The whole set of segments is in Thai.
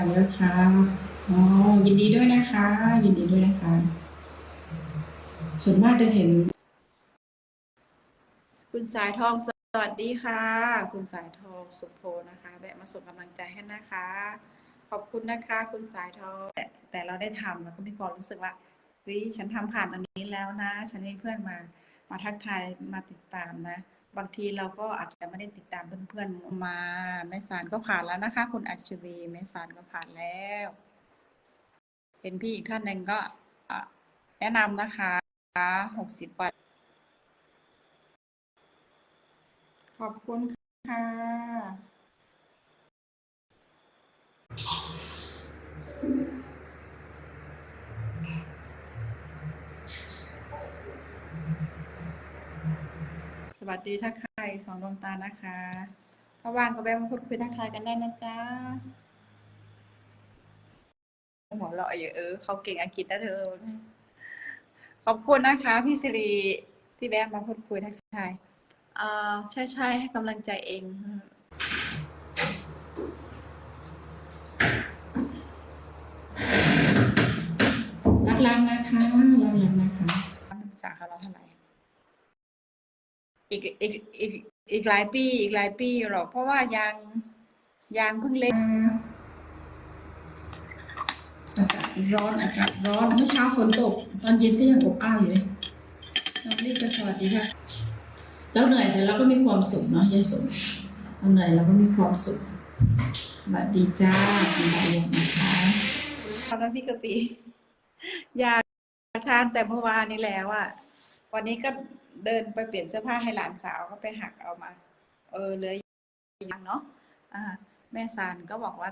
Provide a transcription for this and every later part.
อย่างแล้วครับอ๋อยินดีด้วยนะคะ ยินดีด้วยนะคะ ส่วนมากจะเห็น คุณสายทองสวัสดีค่ะ คุณสายทองสุโพนะคะแวะมาส่งกำลังใจให้นะคะ ขอบคุณนะคะ คุณสายทองแต่แต่เราได้ทำแล้วก็มีความรู้สึกว่าเฮ้ยฉันทำผ่านตรงนี้แล้วนะ ฉันมีเพื่อนมามาทักทายมาติดตามนะ บางทีเราก็อาจจะไม่ได้ติดตามเพื่อนๆมาแม่สารก็ผ่านแล้วนะคะ คุณอัชวีแม่สารก็ผ่านแล้ว เห็นพี่อีกท่านหนึ่งก็แนะนำนะคะหกสิบวันขอบคุณค่ะ สวัสดีทักทายสองดวงตานะคะถ้าว่างก็แวะมาพูดคุยทักทายกันได้นะจ๊ะหัวเราะอยู่เออเขาเก่งอังกฤษนะเธอ ขอบคุณนะคะ พี่สิริที่แวะมาพูดคุยทักทายอ่าใช่ใช่ให้กำลังใจเองรักรักนะคะรักรักนะคะสาขาเราเท่าไหร่ อีกอีกอีกอีกหลายปีอีกหลายปีหรอก เพราะว่ายางยางเพิ่งเล็กอากาศร้อนอากาศร้อนเมื่อเช้าฝนตก ตอนเย็นก็ยังอบอ้าวอยู่เลยน้องลี่ก็สวัสดีค่ะแล้วเหนื่อยแต่เราก็มีความสุขเนาะยายสมเราเหนื่อยเราก็มีความสุขสวัสดีจ้าคุณดาวงนะคะตอนนั้นพี่กะปีอยากทานแต่เมื่อวานนี้แล้วอะ วันนี้ก็เดินไปเปลี่ยนเสื้อผ้าให้หลานสาวก็ไปหักเอามา เออเลยยังเนาะอ่า แม่ซานก็บอกว่า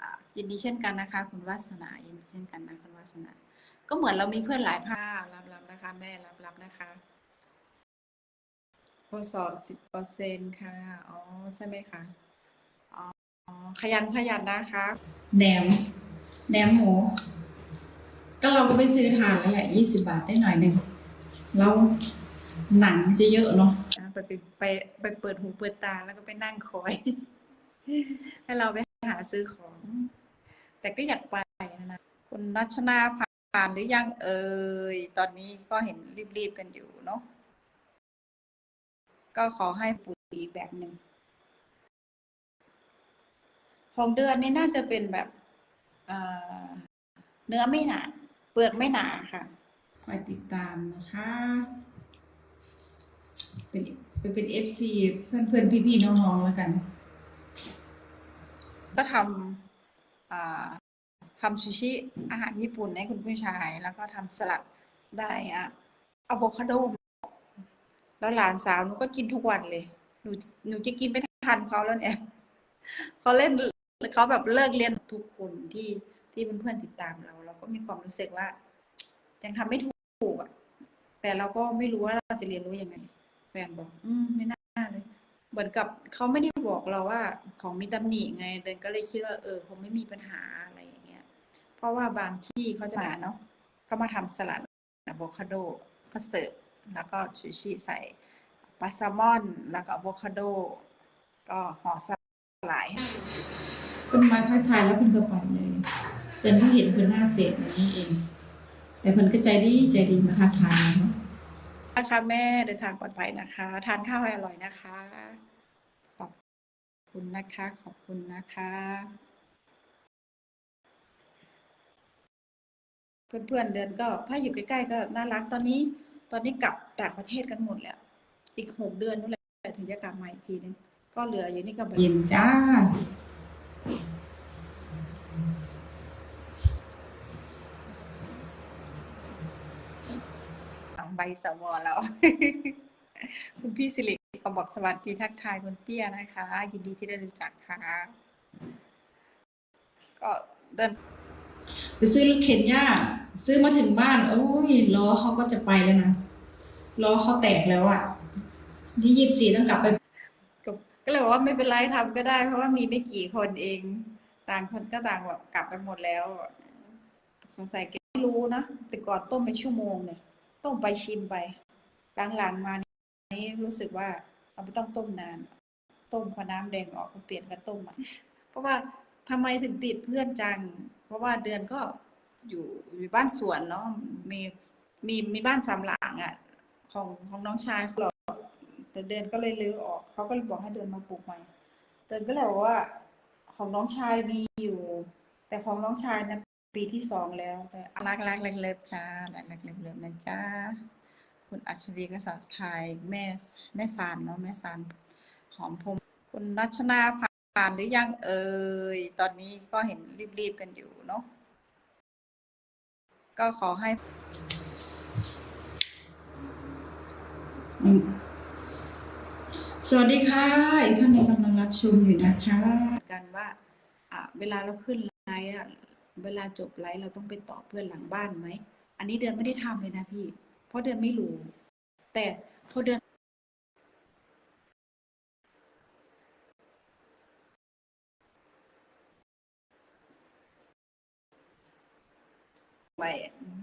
อยินดีเช่นกันนะคะ คุณวาสนายินดีเช่นกันนะคุณวาสนา ก็เหมือนเรามีเพื่อนหลายภาครับรับนะคะ แม่รับรับนะคะโคสอบสิบเปอร์เซ็นค่ะ อ๋อ ใช่ไหมคะ อ๋อ ขยันขยันนะคะแหนมแหนมหมูก็เราก็ไปซื้อทานแล้วแหละยี่สิบาทได้หน่อยหนึ่ง แล้วหนังจะเยอะเนาะไปไปไปไปเปิดหูเปิดตาแล้วก็ไปนั่งคอย ให้เราไปหาซื้อของ แต่ก็อยากไปนะคุณนัชนาผ่านหรือยังเอ่ยตอนนี้ก็เห็นรีบๆกันอยู่เนาะก็ขอให้ปุ๋ยแบบหนึ่งของเดือนนี้น่าจะเป็นแบบเนื้อไม่หนา เปลือกไม่หนาค่ะ คอยติดตามนะคะ เป็นเป็นเอฟซีเพื่อนเพื่อนพี่พี่น้องๆแล้วกัน ก็ทำทำซูชิอาหารญี่ปุ่นให้คุณผู้ชาย แล้วก็ทำสลัดได้อะอะโวคาโด แล้วหลานสาวหนูก็กินทุกวันเลย หนูหนูจะกินไม่ทันเขาแล้วเนี่ยเขาเล่นเขาแบบเลิกเรียนทุกคนที่ที่เพื่อนๆติดตามเรา เราก็มีความรู้สึกว่ายังทำไม่ถูกอะ แต่เราก็ไม่รู้ว่าเราจะเรียนรู้ยังไง แฟนบอก อืมไม่น่าเลย เหมือนกับเขาไม่ได้บอกเราว่าของมีตำหนิไงเดินก็เลยคิดว่าเออคงไม่มีปัญหาอะไรอย่างเงี้ย เพราะว่าบางที่เขาจะมาเนาะเขามาทำสลัดอะโวคาโดก็เสิร์ฟแล้วก็ชูชีใส่ปลาแซลมอน แล้วก็อะโวคาโด ก็ห่อสลายเพิ่นมาทักทายแล้วเพิ่นก็ไปเลยเดินเพิ่งเห็นเพิ่นหน้าเฟซแบบนี้เอง แต่เพิ่นก็ใจดีใจดีมาทักทายเนาะ นะคะแม่เดินทางปลอดภัยนะคะ ทานข้าวให้อร่อยนะคะ ขอบคุณนะคะ ขอบคุณนะคะเพื่อนๆเดินก็ถ้าอยู่ใกล้ๆก็น่ารักตอนนี้ ตอนนี้กลับต่างประเทศกันหมดแล้วอีกหกเดือนนู่นแหละถึงจะกลับมาอีกทีนึงก็เหลืออยู่นี่กับเย็นจ้า ใบสวแล้วคุณพี่สิริก็บอกสวัสดีทักทายคุณเตี้ยนะคะ ยินดีที่ได้รู้จักค่ะ ก็เดิน ไปซื้อรถเข็นย่าซื้อมาถึงบ้าน โอ้ยล้อเขาก็จะไปแล้วนะล้อเขาแตกแล้วอะ่ะที่ยี่สิบสี่ต้องกลับไป ก็ก็เลยบอกว่าไม่เป็นไรทำก็ได้ เพราะว่ามีไม่กี่คนเอง ต่างคนก็ต่างแบบกลับไปหมดแล้ว สงสัยแกไม่รู้นะแต่ก่อนต้มไปชั่วโมงเนี่ย ต้มไปชิมไป หลังๆมานี้รู้สึกว่าเราไม่ต้องต้มนาน ต้มพอน้ำแดงออกก็เปลี่ยนกันต้มใหม่เพราะว่าทำไมถึงติดเพื่อนจัง เพราะว่าเดือนก็อยู่อยู่บ้านสวนเนาะมีมีมีบ้านสามหลังอะ ของของน้องชายเขาหรอกแต่เดือนก็เลยรื้อออกเขาก็เลยบอกให้เดือนมาปลูกใหม่เดือนก็เลยบอกว่า ของน้องชายมีอยู่ แต่ของน้องชายนะ ปีที่สองแล้วแต่รักรักเล็กเล็บจ้ารักรักเล็บเล็บนะจ้าคุณอัชวีก็สาวไทยแม่แม่สานเนาะแม่สานหอมพรมคุณรัชนาผ่านหรือยังเอ่ยตอนนี้ก็เห็นรีบๆกันอยู่เนาะก็ขอให้อืมสวัสดีค่ะอีกท่านในกำลังรับชมอยู่นะคะ กันว่าอะเวลาเราขึ้นไลฟ์อะ เวลาจบไลฟ์เราต้องไปตอบเพื่อนหลังบ้านไหม อันนี้เดือนไม่ได้ทำเลยนะพี่ เพราะเดือนไม่รู้ แต่พอเดือนไป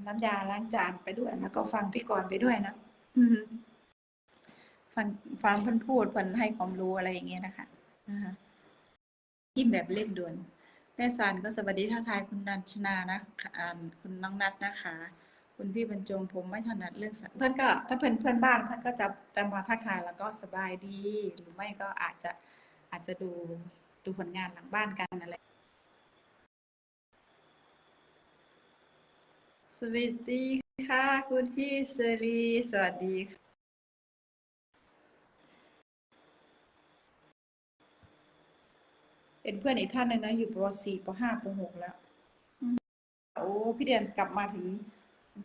น้ำยาล้างจานไปด้วยแล้วก็ฟังพี่กรณ์ไปด้วยนะฟังฟังพื่อนพูดพื่อนให้ความรู้อะไรอย่างเงี้ยนะคะยิ้มแบบเล่นด่วน แม่ซันก็สวัสดีทักทายคุณนันชนานะคุณน้องนัทนะคะ คุณพี่บรรจงผมไม่ถนัดเรื่องสัตว์เพื่อนก็ถ้าเพื่อนเพื่อนบ้านเพื่อนก็จะจะมาทักทายแล้วก็สบายดี หรือไม่ก็อาจจะอาจจะดูดูผลงานหลังบ้านกันอะไรสวัสดีค่ะ คุณพี่เซรีสวัสดีค่ะ เป็นเพื่อนอีกท่านหนึงนะ อยู่ป .4 ป .5 ป .6 แล้ว โอ้ พี่เดือนกลับมาถึง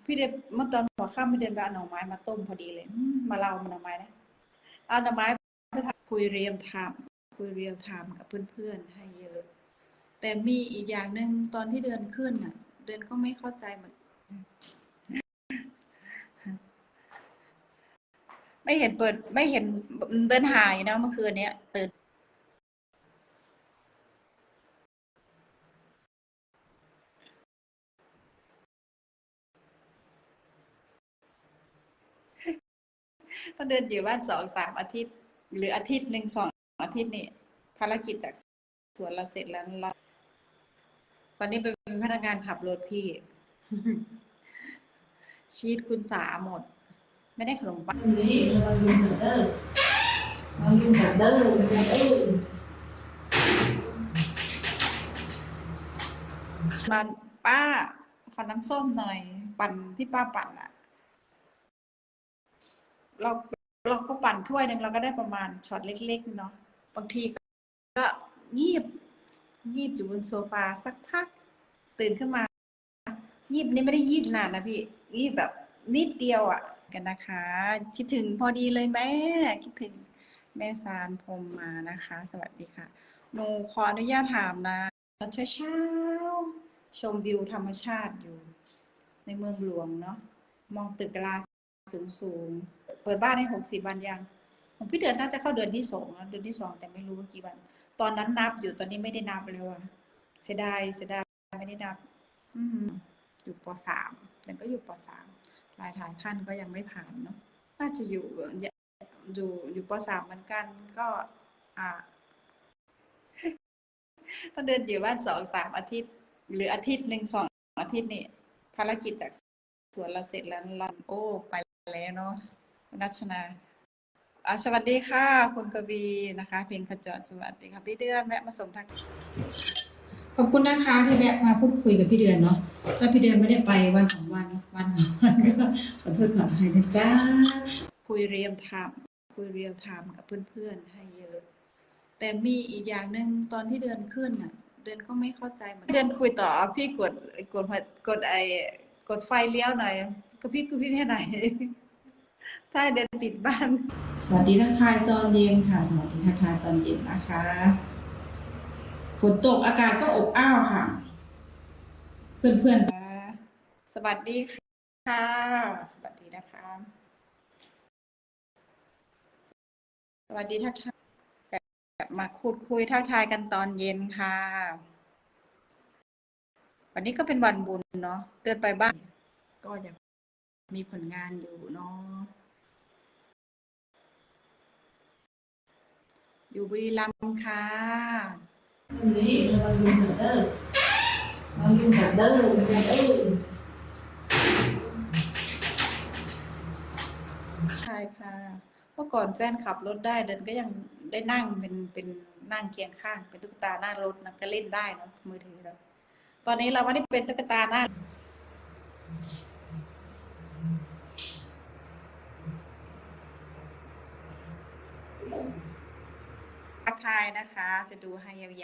พี่เดือนเมื่อตอนหัวค่ำพี่เดือนไปเอาหน่อไม้มาต้มพอดีเลยอืมมาเล่ามันหน่อไม้นะเอาหน่อไม้ไปทำคุยเรียมไทม์คุยเรียมไทม์กับเพื่อนๆให้เยอะ แต่มีอีกอย่างหนึ่งตอนที่เดือนขึ้นน่ะ เดือนก็ไม่เข้าใจเหมือนไม่เห็นเปิดไม่เห็นเดินหายนะเมื่อคืนเนี้ยตื่น ถ้าเดินอยู่บ้านสองสามอาทิตย์ หรืออาทิตย์หนึ่งสองอาทิตย์นี่ภารกิจจากสวนเราเสร็จแล้วเราตอนนี้เป็นพนักงานขับรถพี่ ชีตคุณสาหมด ไม่ได้ขนมปังนี่เราอยู่เหมือนเดิมเราอยู่เหมือนเดิมเหมือนเดิมมันป้าขอน้ำส้มหน่อย ปั่นที่ป้าปั่นอะ เราเราก็ปั่นถ้วยหนึ่งเราก็ได้ประมาณช็อตเล็กๆเนาะบางทีก็งีบงีบอยู่บนโซฟาสักพัก ตื่นขึ้นมางีบนี่ไม่ได้ยีบนานนะพี่งีบแบบนิดเดียวอะ่ะ กันนะคะ คิดถึงพอดีเลยแม่ คิดถึงแม่ซานพรมมานะคะ สวัสดีค่ะหนูขออนุญาตถามนะตอนเช้าชมวิวธรรมชาติอยู่ ในเมืองหลวงเนาะมองตึกกลา สูงสูงๆเปิดบ้านให้หกสิบวันยังของพี่เดือนน่าจะเข้าเดือนที่สองนะเดือนที่สองแต่ไม่รู้ว่ากี่วัน ตอนนั้นนับอยู่ตอนนี้ไม่ได้นับแล้วอะเสียดายเสียดายไม่ได้นับ อืมอยู่ปสามแต่ก็อยู่ปสามหลายถ่ายท่านก็ยังไม่ผ่านเนาะน่าจะอยู่อยู่อยู่ปสามเหมือนกันก็อ่าถ้าเดินอยู่บ้านสองสามอาทิตย์ หรืออาทิตย์หนึ่งสองอาทิตย์นี่ภารกิจจากสวนเราเสร็จแล้วเราโอ้ไป แล้วเนาะคุณนัชนาอ่าสวัสดีค่ะ คุณกวีนะคะ เพลงขจรสวัสดีค่ะพี่เดือนแวะมาส่งทางขอบคุณนะคะที่แวะมาพูดคุยกับพี่เดือนเนาะถ้าพี่เดือนไม่ได้ไปวันสองวันวันสองวันก็ขอโทษขออภัยนะจ้าคุยเรียมไทม์คุยเรียมไทม์กับเพื่อนๆให้เยอะ แต่มีอีกอย่างหนึ่งตอนที่เดือนขึ้นน่ะ เดือนก็ไม่เข้าใจเหมือนเดือนคุยต่อพี่กดกดหัวกดไอกดไฟเลี้ยวหน่อย ก็พี่กูพี่แค่ไหนถ้าเดินปิดบ้าน สวัสดีทักทายตอนเย็นค่ะ สวัสดีทักทายตอนเย็นนะคะฝนตกอากาศก็อบอ้าวค่ะ เพื่อนๆสวัสดีค่ะ สวัสดีนะคะ สวัสดีทักทายกลับมาพูดคุยทักทายกันตอนเย็นค่ะ วันนี้ก็เป็นวันบุญเนาะเดินไปบ้าน ก็ยัง มีผลงานอยู่เนาะอยู่บุรีรัมย์ค่ะนี่เราลืมแบบเด้อเราลืมแบบเด้อแบบเด้อใช่ค่ะเมื่อก่อนแฟนขับรถได้เดินก็ยังได้นั่งเป็นเป็นนั่งเคียงข้าง เป็นตุ๊กตาหน้ารถนะก็เล่นได้เนอะมือถือเราตอนนี้เราไม่ได้เป็นตุ๊กตาหน้าทักทายนะคะ จะดูให้ยาว